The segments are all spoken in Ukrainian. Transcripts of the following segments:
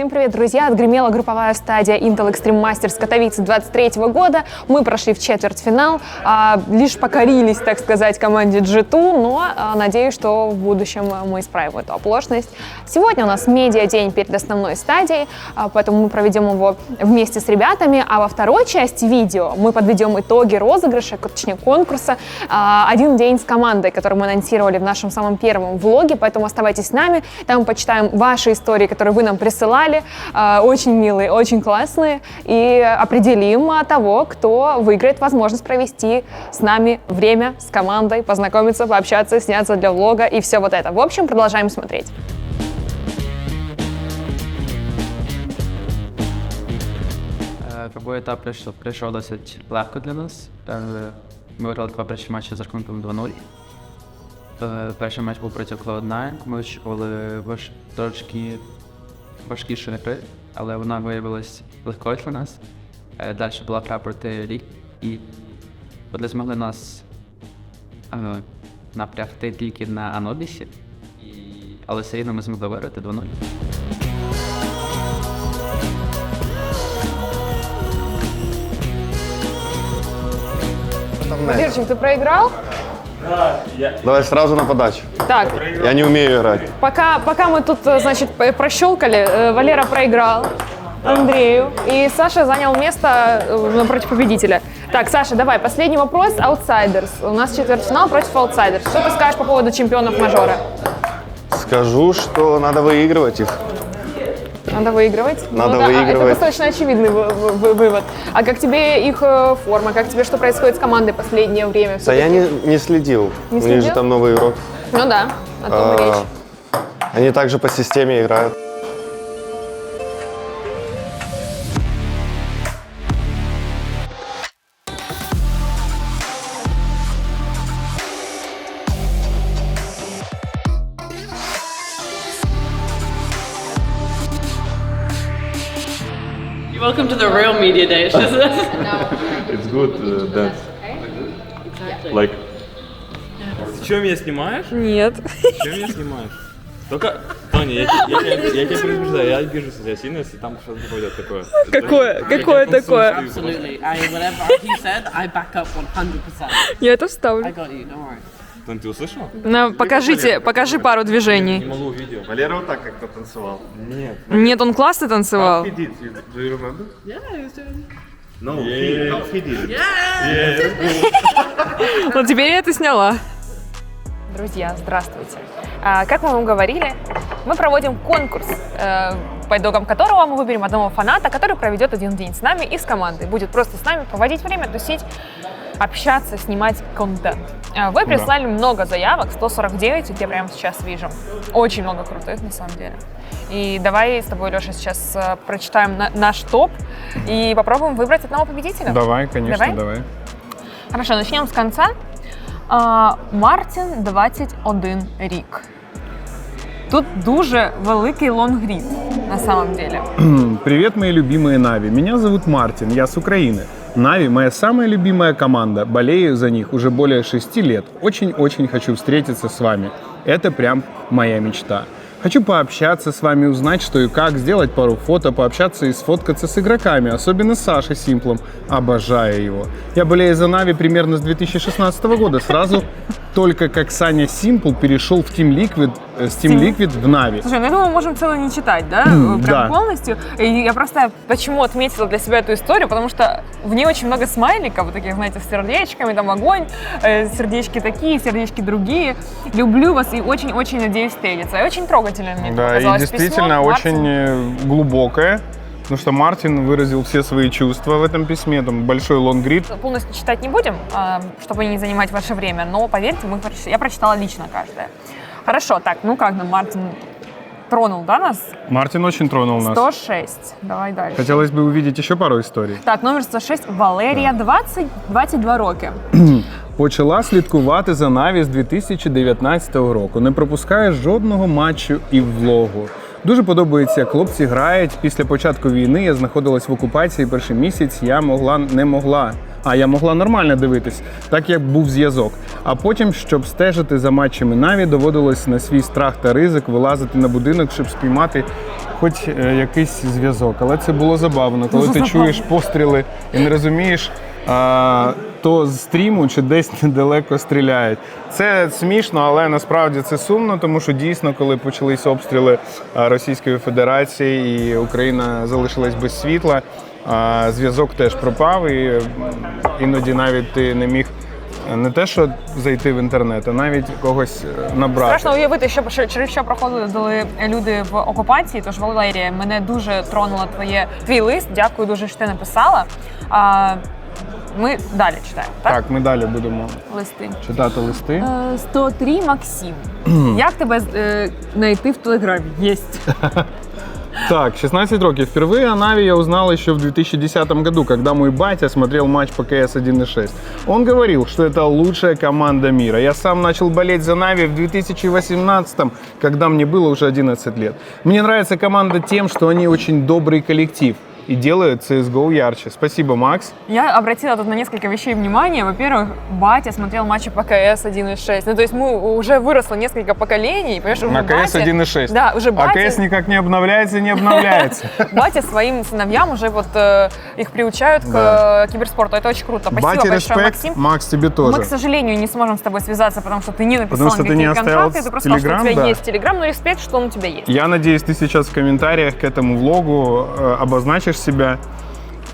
Всем привет, друзья! Отгремела групповая стадия Intel Extreme Masters Катовицы 23 года. Мы прошли в четвертьфинал, а, лишь покорились, так сказать, команде G2, но а, надеюсь, что в будущем мы исправим эту оплошность. Сегодня у нас медиа-день перед основной стадией, а, поэтому мы проведем его вместе с ребятами, а во второй части видео мы подведем итоги розыгрыша, точнее конкурса а, «Один день с командой», который мы анонсировали в нашем самом первом влоге, поэтому оставайтесь с нами, там мы почитаем ваши истории, которые вы нам присылали, а, очень милые, очень классные, и определим а, того, кто выиграет возможность провести с нами время с командой, познакомиться, пообщаться, сняться для влога и все вот это. В общем, продолжаем смотреть. Е, Пробой етап прийшов, прийшов досить легко для нас. Е, Ми виграли два перші матчі з рахунком 2-0. Е, Перший матч був проти Cloud9, ми очікували важ... трошки важкішої гри, але вона виявилась легкою для нас. Е, Далі була гра проти Рік, і вони змогли нас е, напрягти тільки на Анобісі, але все рівно ми змогли виграти 2-0. Вирчик, ты проиграл? Давай сразу на подачу. Так, Я не умею играть. Пока, пока мы тут, э, значит, п- прощелкали, э, Валера проиграл Андрею, и Саша занял место э, напротив победителя. Так, Саша, давай, последний вопрос. Outsiders. У нас четвертьфинал против Outsiders. Что ты скажешь по поводу чемпионов мажора? Скажу, что надо выигрывать их. Надо выигрывать? Надо да, Это выигрывать. достаточно очевидный вы- вы- вывод. А как тебе их э, форма? Как тебе что происходит с командой последнее время? Да я не, не следил. Не У них же следил? там новый игрок. Ну да, о том и А, речь. Они также по системе играют. Welcome to the real media day. It's just It's good uh, that like Чем меня снимаешь? Нет. Чем меня снимаешь? Только, Тоня, я, те- я, тебя- я тебя предупреждаю, я обижусь за тебя сильно, если там что-то пойдет такое. Какое? Какое такое? absolutely. I whatever he said, I back up 100%. Я это I вставлю. got you. Don't worry. Тонь, ты услышал? На, покажите, покажи пару Не движений. могу видео. Валера вот так как-то танцевал. Нет. Нет, он классно танцевал. did? Do you remember? He. No, he, how he did. Но теперь я это сняла. Друзья, здравствуйте. А, Как мы вам говорили, мы проводим конкурс, э, по итогам которого мы выберем одного фаната, который проведет один день с нами и с командой. Будет просто с нами проводить время, тусить, общаться, снимать контент. А, Вы прислали много заявок, 149, вот я прямо сейчас вижу. Очень много крутых, на самом деле. И давай с тобой, Леша, сейчас э, прочитаем на- наш топ и попробуем выбрать одного победителя. Давай, конечно, Давай? давай. Хорошо, почнемо з кінця. А, Мартін 21 рік. Тут дуже великий лонгрід, на самом деле. Привет, мои любимые Нави. Меня зовут Мартин, я с Украины. Нави – моя самая любимая команда. Болею за них уже более шести лет. Очень-очень хочу встретиться с вами. Это прям моя мечта. Хочу пообщаться с вами, узнать, что и как, сделать пару фото, пообщаться и сфоткаться с игроками, особенно с Сашей Симплом. Обожаю его. Я болею за Нави примерно с 2016 года, сразу только как Саня Симпл перешел в Team Liquid, э, с Team Team- Liquid в Нави. Слушай, ну я думаю, мы можем целое не читать, да? Прям да. полностью. И я просто почему отметила для себя эту историю, потому что в ней очень много смайликов, вот таких, знаете, с сердечками, там огонь, э, сердечки такие, сердечки другие. Люблю вас и очень-очень надеюсь встретиться. И очень трогательно мне это Да, и действительно письмо. очень Мартин. э, глубокое. Потому что Мартин выразил все свои чувства в этом письме, там большой лонгрид. полностью читать не будем, а, чтобы не занимать ваше время, но поверьте, мы я прочитала лично каждое. Хорошо, так, ну как нам Мартин тронул, да, нас? Мартин очень тронул нас. 106. Давай дальше. Хотелось бы увидеть еще пару историй. Так, номер 106. Валерія 20, 22 роки. Почала слідкувати за Наві з 2019 року. Не пропускає жодного матчу і влогу. Дуже подобається, як хлопці грають. Після початку війни я знаходилась в окупації перший місяць. Я могла не могла. А я могла нормально дивитись, так як був зв'язок. А потім, щоб стежити за матчами Наві, доводилось на свій страх та ризик вилазити на будинок, щоб спіймати хоч е, якийсь зв'язок. Але це було забавно, коли ти чуєш постріли і не розумієш. А, то з стріму чи десь недалеко стріляють. Це смішно, але насправді це сумно, тому що дійсно, коли почались обстріли Російської Федерації і Україна залишилась без світла, а, зв'язок теж пропав, і іноді навіть ти не міг е, не те, що зайти в інтернет, а навіть когось е, набрати. Страшно уявити, що через що проходили люди в окупації. Тож Валерія, мене дуже тронуло твоє твій лист. Дякую дуже, що ти написала. А, ми далі читаємо. Так, Так, ми далі будемо листи. читати листи. Е, 103 Максим. Як тебе е, знайти в телеграмі? Єсть. Так, 16 років. Впервые о Нави я узнал еще в 2010 году, когда мой батя смотрел матч по КС 1.6. Он говорил, что это лучшая команда мира. Я сам начал болеть за Нави в 2018, когда мне было уже 11 лет. Мне нравится команда тем, что они очень добрый коллектив и делают CSGO ярче. Спасибо, Макс. Я обратила тут на несколько вещей внимание. Во-первых, батя смотрел матчи по КС 1.6. Ну, то есть мы уже выросло несколько поколений, понимаешь, уже На КС батя- 1.6. Да, уже А батя, КС никак не обновляется, не обновляется. батя своим сыновьям уже вот э, их приучают к э, киберспорту. Это очень круто. Спасибо Батя, большое, респект. Максим. Макс, тебе Мы, тоже. к сожалению, не сможем с тобой связаться, потому что ты не написал Потому что ты никакие контракты, ты просто сказал, что у тебя да. есть Телеграм, но респект, что он у тебя есть. Я надеюсь, ты сейчас в комментариях к этому влогу э, обозначишь себя,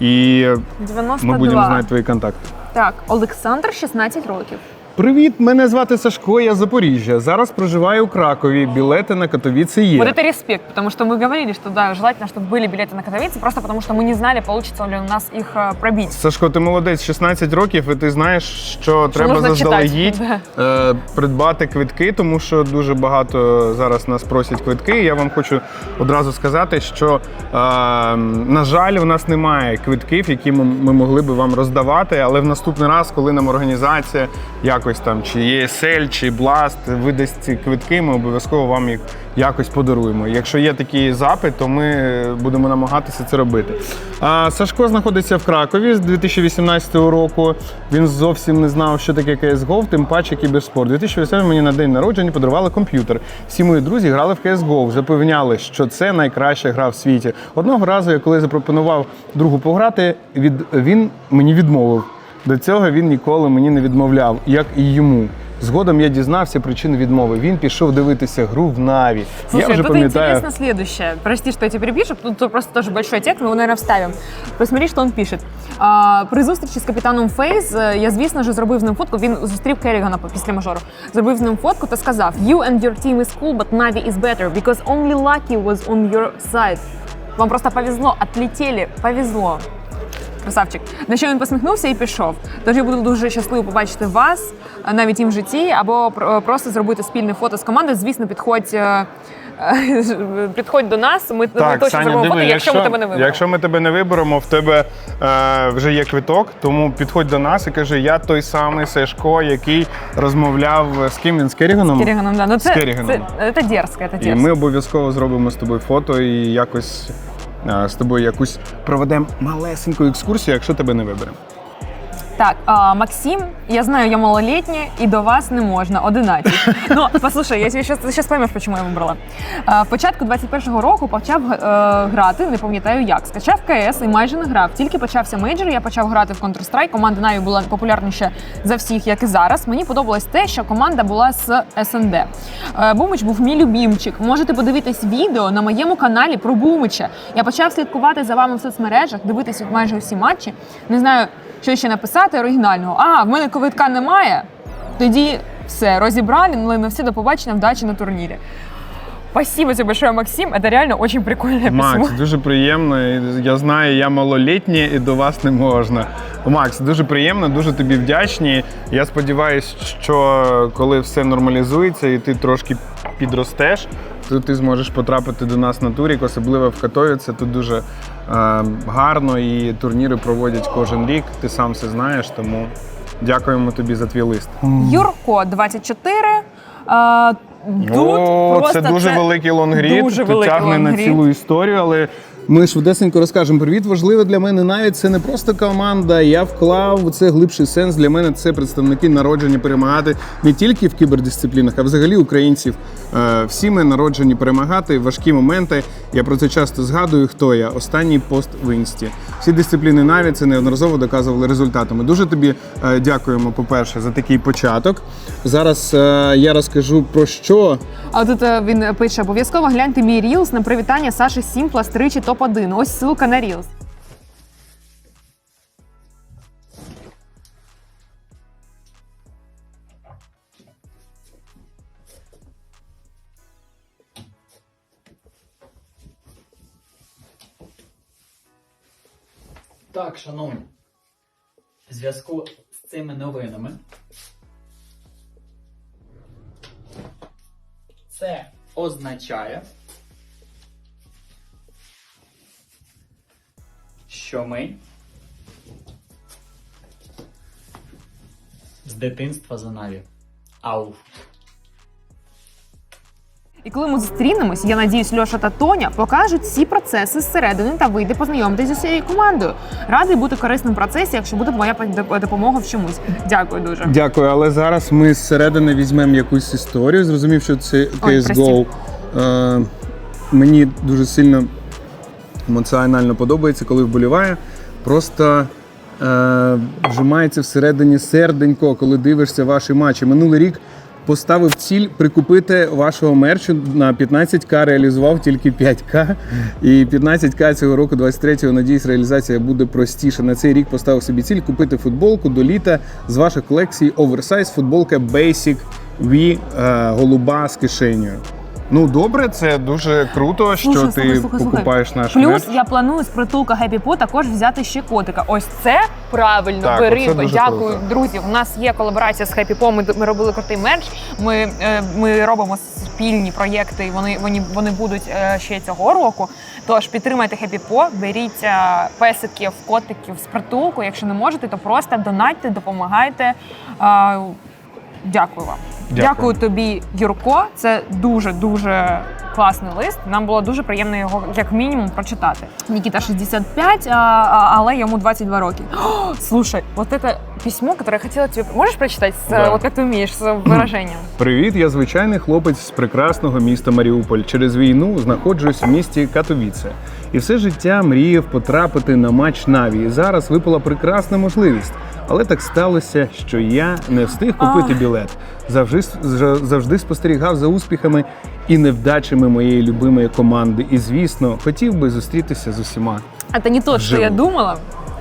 и 92. ми будемо знати твої контакти. Так, Олександр, 16 років. Привіт, мене звати Сашко, я з Запоріжжя. Зараз проживаю у Кракові. Білети на Катовіці є. Вот это респект, потому что мы говорили, что да, желательно, чтобы были билеты на Катовице, просто потому что мы не знали, получится ли у нас их э, пробить. Сашко, ти молодець, 16 років, і ти знаєш, що треба нужно заздалегідь читати, е, придбати квитки, тому що дуже багато зараз нас просять квитки. І Я вам хочу одразу сказати, що е, на жаль, в нас немає квитків, які ми, ми могли би вам роздавати. Але в наступний раз, коли нам організація якось там, чи ЄСЛ, чи Бласт видасть ці квитки, ми обов'язково вам їх якось подаруємо. Якщо є такий запит, то ми будемо намагатися це робити. А Сашко знаходиться в Кракові з 2018 року. Він зовсім не знав, що таке CSGO, тим паче кіберспорт. 2018 мені на день народження подарували комп'ютер. Всі мої друзі грали в CSGO, запевняли, що це найкраща гра в світі. Одного разу, я коли запропонував другу пограти, від він мені відмовив. До цього він ніколи мені не відмовляв, як і йому. Згодом я дізнався причину відмови. Він пішов дивитися гру в Наві. Слушай, я вже тут пам'ятаю. интересно следующее. Прости, что я тебе перепишу, тут, тут просто тоже большой текст, мы его, наверное, вставим. Посмотри, что он пишет. А, при зустрічі з капітаном Фейз е, я, звісно ж, зробив з ним фотку. Він зустрів Керрігана після мажору. Зробив з ним фотку та сказав: You and your team is cool, but Navi is better, because only Lucky was on your side. Вам просто повезло, отлетіли, повезло. Красавчик. На що він посміхнувся і пішов. Тож я буду дуже щасливо побачити вас е, навіть і в житті, або пр- просто зробити спільне фото з командою. Звісно, підходь, е, е, підходь до нас. Ми, ми Так, точно Саня, зробимо диви, фото, якщо, ми тебе не виберемо. якщо ми тебе не виберемо, в тебе е, вже є квиток, тому підходь до нас і кажи, я той самий Сашко, який розмовляв з ким він з Керіганом. Керріганом, да. ну, це, З Керріганом. це, це дерзко, це І ми обов'язково зробимо з тобою фото і якось е, з тобою якусь проведемо малесеньку екскурсію, якщо тебе не виберемо. Так, а, Максим, я знаю, я малолетняя, и до вас не можна, 11. Ну, послушай, я ти поймеш, чому я вибрала. А, в початку 21-го року почав е, грати, не пам'ятаю як. Скачав КС і майже не грав. Тільки почався мейджор, я почав грати в Counter-Strike. Команда Наві була популярніша за всіх, як і зараз. Мені подобалось те, що команда була з СНД. Е, Бумич був мій любімчик. Можете подивитись відео на моєму каналі про Бумича. Я почав слідкувати за вами в соцмережах, дивитися майже усі матчі. Не знаю, що ще написати оригінального. А, в мене ковитка немає. Тоді все, розібрали, ну на все до побачення, вдачі на турнірі. Спасибо тебе большое, Максим. Это реально очень прикольное Макс, письмо. дуже приємно. Я знаю, я малолітній і до вас не можна. Макс, дуже приємно, дуже тобі вдячні. Я сподіваюся, що коли все нормалізується і ти трошки підростеш, то ти зможеш потрапити до нас на турік, особливо в Катовіце. Тут дуже е, гарно і турніри проводять кожен рік. Ти сам все знаєш, тому дякуємо тобі за твій лист. Юрко 24. Е, тут О, просто це дуже великий лонгрід. Дуже Тут великий тягне на цілу історію, але ми швидесенько розкажемо. Привіт, важливе для мене навіть це не просто команда. Я вклав це глибший сенс. Для мене це представники народжені перемагати не тільки в кібердисциплінах, а взагалі українців. Е, Всі ми народжені перемагати важкі моменти. Я про це часто згадую. Хто я? Останній пост в інсті. Всі дисципліни Наві це неодноразово доказували результатами. Дуже тобі е, дякуємо, по-перше, за такий початок. Зараз е, я розкажу про що А тут він пише: обов'язково гляньте мій рілс на привітання Саші Сімпла з тричі топ-1. Ось ссылка на рілс. Так, шановні, в зв'язку з цими новинами. Це означає, що ми з дитинства за Наві. Ауф. І коли ми зустрінемось, я надіюсь, Льоша та Тоня покажуть всі процеси зсередини та вийде познайомитись з усією командою. Радий бути корисним в процесі, якщо буде моя допомога в чомусь. Дякую дуже. Дякую, але зараз ми зсередини візьмемо якусь історію. Зрозумів, що це Ой, CSGO. Е, мені дуже сильно емоціонально подобається, коли вболіває. Просто е, вжимається всередині серденько, коли дивишся ваші матчі. Минулий рік поставив ціль прикупити вашого мерчу на 15к, реалізував тільки 5к. І 15к цього року, 23-го, надіюсь, реалізація буде простіша. На цей рік поставив собі ціль купити футболку до літа з ваших колекцій Oversize, футболка Basic V е, голуба з кишенею. Ну добре, це дуже круто, що Слухай, ти слухай, слухай, слухай. покупаєш наш Плюс мерч. я планую з притулка Happy Po також взяти ще котика. Ось це правильно. Так, бери. оце дуже Дякую, круто. друзі. У нас є колаборація з Happy Po, Ми, ми робили крутий мерч. Ми, е, ми робимо спільні проєкти. і Вони вони, вони будуть е, ще цього року. Тож підтримайте Happy Po, беріть е, песиків, котиків з притулку. Якщо не можете, то просто донатьте, допомагайте. Е, Дякую вам. Дякую. Дякую тобі, Юрко. Це дуже дуже класний лист. Нам було дуже приємно його як мінімум прочитати. Нікіта 65, а, а- але йому 22 роки. О, слушай, от это письмо, которое я хотела тебе... Можешь прочитать? С, Да. Вот как ты умеешь, с выражением. Привіт, я звичайний хлопець з прекрасного міста Маріуполь. Через війну знаходжусь в місті Катовіце. І все життя мріяв потрапити на матч Наві. І зараз випала прекрасна можливість. Але так сталося, що я не встиг купити білет. Завжди, завжди спостерігав за успіхами і невдачами моєї любимої команди. І, звісно, хотів би зустрітися з усіма. Это не то, что Вживу. я думала.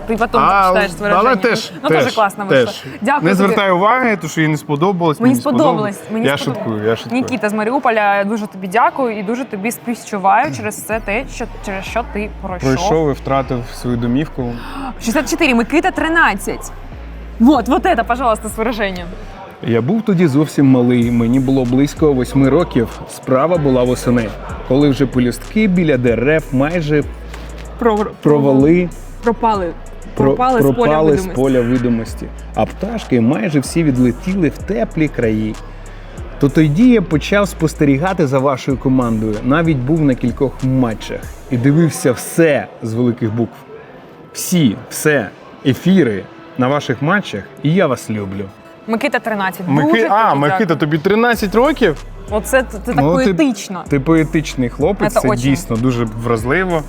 Ты потом А, почитаєш з выражением. але теж, ну, теж, дуже класно вийшло. теж. Дякую Не тобі. звертай уваги, тому що їй не сподобалось. Мені сподобалось. Мені я сподобалось. шуткую, я шуткую. Нікіта з Маріуполя, дуже тобі дякую і дуже тобі співчуваю через все те, що через що ти пройшов. Пройшов і втратив свою домівку. 64, Микита 13. Вот, вот это, пожалуйста, з вираженням. Я був тоді зовсім малий, мені було близько восьми років. Справа була восени, коли вже пелюстки біля дерев майже Про, провали, пропали. про- Пропали, з поля пропали з видимості. поля видимості, а пташки майже всі відлетіли в теплі краї. То тоді я почав спостерігати за вашою командою. Навіть був на кількох матчах і дивився все з великих букв. Всі, все, ефіри на ваших матчах, і я вас люблю. Микита 13. Мики... Дуже А, тобі Микита, дякую. тобі 13 років? Оце ти, ти так Ну, ти- поетично. Ти поетичний хлопець, Це це, очень. дійсно дуже вразливо.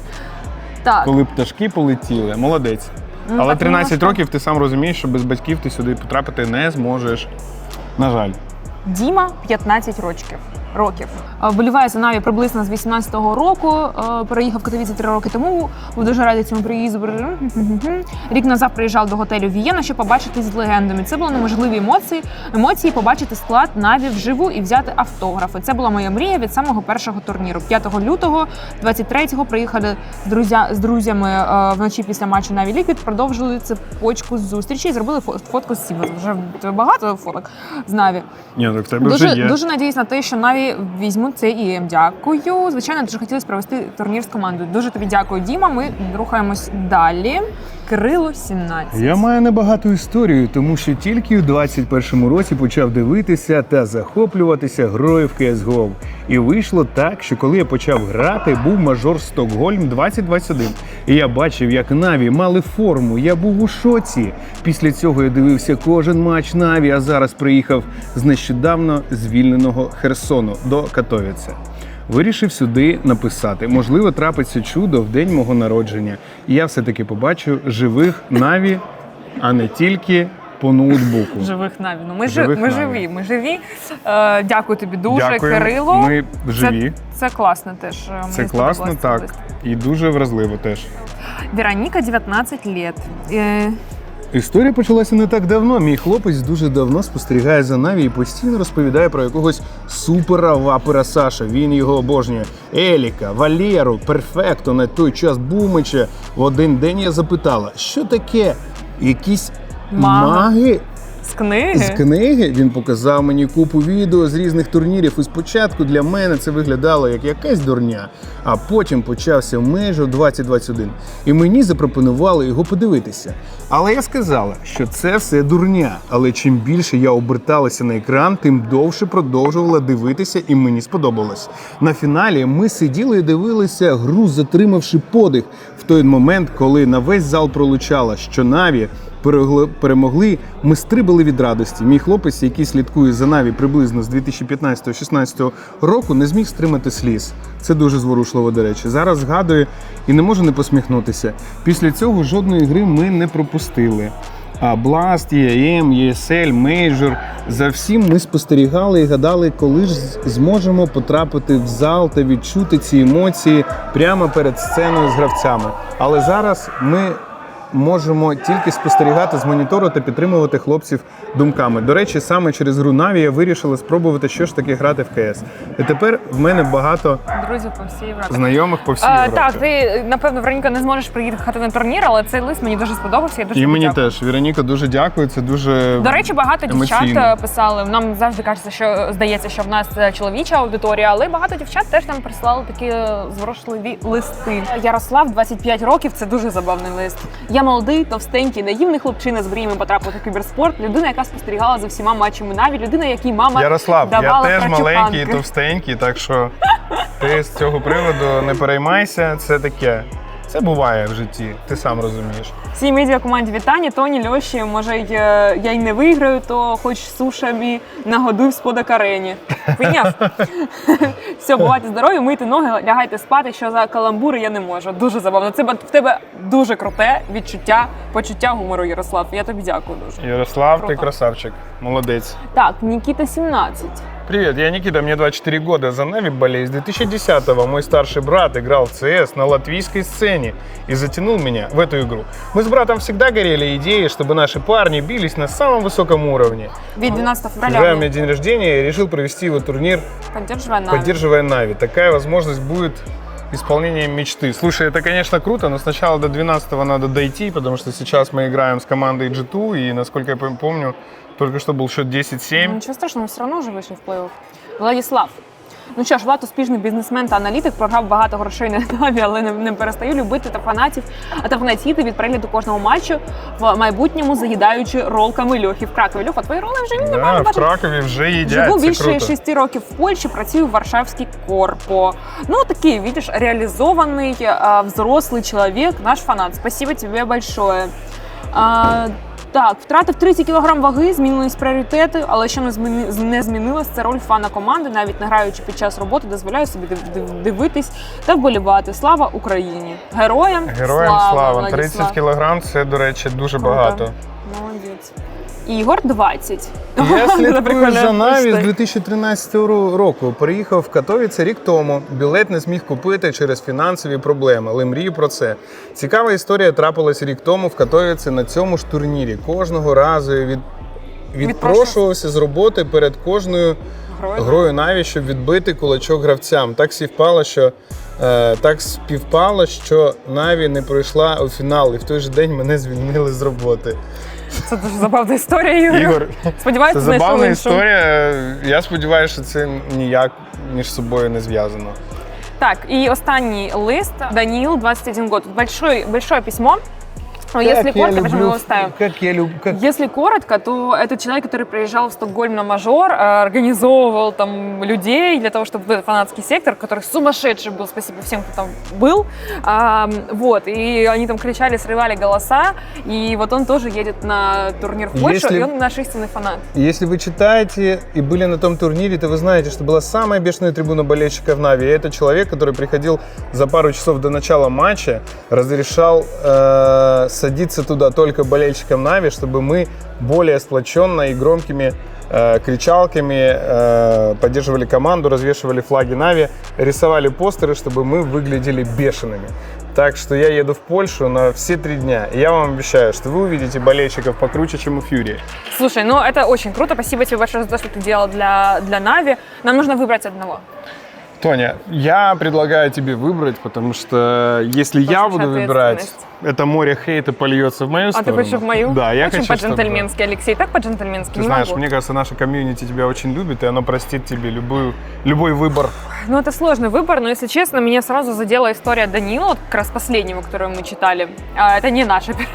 Так. Коли пташки полетіли, молодець. Ну, Але так 13 немножко. років ти сам розумієш, що без батьків ти сюди потрапити не зможеш. На жаль. Діма 15 років. Років Е, вболіває за Наві приблизно з 18-го року. Е, Переїхав в Катовіці три роки тому. Був дуже радий цьому приїзду. Рік назад приїжджав до готелю Вієна, щоб побачитись з легендами. Це були неможливі емоції. Емоції побачити склад Наві вживу і взяти автографи. Це була моя мрія від самого першого турніру. 5 лютого 23-го приїхали друзя з друзями е, вночі після матчу Наві Ліквід. Продовжили цепочку з зустрічі і зробили фо- фотку з Сімас. Вже багато фоток з Наві. Ні, ну в тебе Дуже, вже є. дуже надіюсь на те, що Наві візьмуть це ІМ. Дякую. Звичайно, дуже хотілося провести турнір з командою. Дуже тобі дякую, Діма. Ми рухаємось далі. Кирило 17. Я маю небагату історію, тому що тільки у 21-му році почав дивитися та захоплюватися грою в CSGO. І вийшло так, що коли я почав грати, був мажор Стокгольм 2021. І я бачив, як Наві мали форму. Я був у шоці. Після цього я дивився кожен матч Наві, а зараз приїхав з нещодавно звільненого Херсону до Катовіця. вирішив сюди написати. Можливо, трапиться чудо в день мого народження. І я все-таки побачу живих наві, а не тільки по ноутбуку. Живих наві. Ну, ми, Живих ми Наві. живі, ми живі. Е, дякую тобі дуже, Дякую. Кирило. Ми живі. Це, це класно теж. е, мені Це класно, сподобалось так. І дуже вразливо теж. Вероніка 19 лет. Е, Історія почалася не так давно. Мій хлопець дуже давно спостерігає за Наві і постійно розповідає про якогось супера вапера Саша. Він його обожнює. Еліка, Валєру, перфекто на той час Бумича. В один день я запитала, що таке? Якісь Мага. маги з книги. з книги він показав мені купу відео з різних турнірів. І спочатку для мене це виглядало як якась дурня, а потім почався межу 2021. І мені запропонували його подивитися. Але я сказала, що це все дурня. Але чим більше я оберталася на екран, тим довше продовжувала дивитися, і мені сподобалось. На фіналі ми сиділи і дивилися гру, затримавши подих в той момент, коли на весь зал пролучала, що Наві перемогли, ми стрибали від радості. Мій хлопець, який слідкує за Наві приблизно з 2015-16 року, не зміг стримати сліз. Це дуже зворушливо, до речі. Зараз згадую і не можу не посміхнутися. Після цього жодної гри ми не пропустили. А Blast, EAM, ESL, Major. За всім ми спостерігали і гадали, коли ж зможемо потрапити в зал та відчути ці емоції прямо перед сценою з гравцями. Але зараз ми можемо тільки спостерігати з монітору та підтримувати хлопців думками. До речі, саме через гру Наві я вирішила спробувати, що ж таке грати в КС. І тепер в мене багато Друзі по всій Європі. знайомих по всій Європі. так, ти напевно, Вероніка, не зможеш приїхати на турнір, але цей лист мені дуже сподобався. Я дуже І мені теж. Віроніка, дуже дякую. Це дуже До речі, багато дівчат емоційно. е, писали. Нам завжди кажеться, що здається, що в нас е, чоловіча аудиторія, але багато дівчат теж нам присилали такі е, зворушливі листи. Ярослав, 25 років, це дуже забавний лист. Я молодий, товстенький, наївний хлопчина з мріями потрапити в кіберспорт. Людина, яка спостерігала за всіма матчами Наві, людина, якій мама Ярослав, я давала теж харчування. маленький і товстенький, так що ти з цього приводу не переймайся. Це таке. Це буває в житті, ти сам розумієш. Всій медіа команді вітання. Тоні Льоші, може, е, я й не виграю, то хоч сушами нагодуй в спода карені. Прийняв? Все, бувайте здорові, мийте ноги, лягайте спати, що за каламбури я не можу. Дуже забавно. Це в тебе дуже круте відчуття, почуття гумору, Ярослав. Я тобі дякую дуже. Ярослав, Круто. красавчик. Молодец. Так, Нікіта 17. Привет, я Никита, мне 24 года. За Нави болею. С 2010-го мой старший брат играл в CS на латвийской сцене и затянул меня в эту игру. Мы с братом всегда горели идеей, чтобы наши парни бились на самом высоком уровне. Від 12 Когда у февраля. меня день рождения, я решил провести его турнир Поддерживай Наві. поддерживая Нави. Такая возможность будет исполнением мечты. Слушай, это, конечно, круто, но сначала до 12 надо дойти, потому что сейчас мы играем с командой G2, и, насколько я пом- помню, только что был счет 10-7. Ну, Нічого страшного, все одно вже вийшов в плей-офф. Владіслав. Ну що ж, Влад успішний бізнесмен та аналітик, програв багато грошей на Наві, але не, не перестаю любити та фанатів, та фанатіти від перегляду кожного матчу в майбутньому заїдаючи ролками Льохи в Кракові. Льоха, твої роли вже він Да, в. Кракові вже їдять, Живу більше круто. шести років в Польщі, працюю в Варшавській корпо. Ну, такий, видиш, реалізований, взрослий чоловік, наш фанат. Спасибо тебе большое. А, так, втратив 30 кг ваги, змінились пріоритети, але що не зміни- не змінилось, це роль фана команди, навіть не граючи під час роботи, дозволяю собі див- див- дивитись та вболівати. Слава Україні! Героям, Героям слава. 30 кг це, до речі, дуже багато. Молодець. Ігор 20. Я слідкую за Наві з 2013 року. Приїхав в Катовіце рік тому. Білет не зміг купити через фінансові проблеми, але мрію про це. Цікава історія трапилась рік тому в Катовіці на цьому ж турнірі. Кожного разу я від... відпрошувався з роботи перед кожною Герой. грою Наві, щоб відбити кулачок гравцям. Так співпало, що е, так співпало, що Наві не пройшла у фінал, і в той же день мене звільнили з роботи. Це дуже забавна історія, Ігор. Ігор, Сподіваюся, це знайшов забавна іншу. історія. Я сподіваюся, що це ніяк між собою не зв'язано. Так, и останній лист. Даниил, 21 год. Большое, большое письмо. Но если Как я коротко, люблю- его ставим? Как я люблю... Как... Если коротко, то это человек, который приезжал в Стокгольм на мажор, э, организовывал там людей для того, чтобы был фанатский сектор, который сумасшедший был, спасибо всем, кто там был. А, вот, и они там кричали, срывали голоса, и вот он тоже едет на турнир в Польшу, Если- и он наш истинный фанат. Если вы читаете и были на том турнире, то вы знаете, что была самая бешеная трибуна болельщиков Нави. И это человек, который приходил за пару часов до начала матча, разрешал э, садиться туда только болельщикам Нави, чтобы мы более сплоченно и громкими э, кричалками э, поддерживали команду, развешивали флаги Нави, рисовали постеры, чтобы мы выглядели бешеными. Так что я еду в Польшу на все три дня. И я вам обещаю, что вы увидите болельщиков покруче, чем у Фьюри. Слушай, ну это очень круто, спасибо тебе большое за то, что ты делал для, для Нави. Нам нужно выбрать одного. Тоня, я предлагаю тебе выбрать, потому что если я буду выбирать, ответственность. это море хейта польется в мою А ты сторону. хочешь в мою? Да, я Очень хочу, чтобы- по-джентльменски, Алексей, так по-джентльменски, Ты не знаешь, могу. мне кажется, наша комьюнити тебя очень любит, и оно простит тебе любую, любой выбор. Ну, это сложный выбор, но, если честно, меня сразу задела история Данила, вот как раз последнего, которую мы читали. А, это не наш оператор.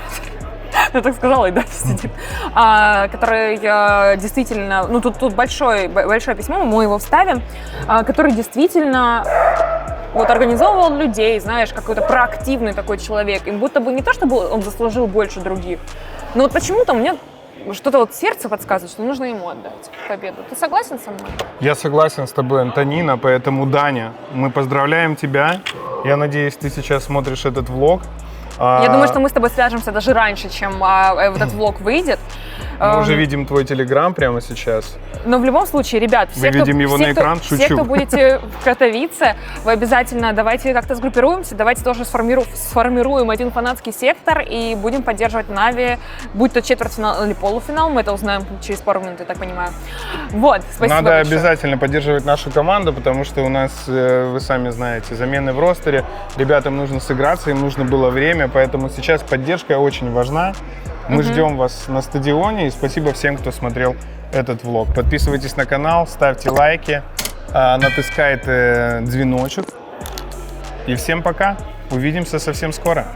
Я так сказала, и дальше сидит. А, который э, действительно, ну тут, тут большое, б- большое письмо, мы его вставим, а, который действительно вот организовывал людей, знаешь, какой-то проактивный такой человек. Им будто бы не то, чтобы он заслужил больше других, но вот почему-то мне что-то вот сердце подсказывает, что нужно ему отдать победу. Ты согласен со мной? Я согласен с тобой, Антонина, поэтому, Даня, мы поздравляем тебя. Я надеюсь, ты сейчас смотришь этот влог. Я думаю, что мы с тобой свяжемся даже раньше, чем а, э, вот этот влог выйдет. Мы уже Эм, видим твой телеграм прямо сейчас. Но в любом случае, ребят, все, кто, Выведем его все, на кто- экран, все, шучу. кто будете в Катовице, вы обязательно давайте как-то сгруппируемся, давайте тоже сформиру- сформируем один фанатский сектор и будем поддерживать Нави, будь то четвертьфинал или полуфинал, мы это узнаем через пару минут, я так понимаю. Вот, спасибо Надо большое. обязательно поддерживать нашу команду, потому что у нас, э, вы сами знаете, замены в ростере. Ребятам нужно сыграться, им нужно было время, поэтому сейчас поддержка очень важна. Мы ждем вас на стадионе и спасибо всем, кто смотрел этот влог. Подписывайтесь на канал, ставьте лайки, а, натискайте дзвіночок. И всем пока. Увидимся совсем скоро.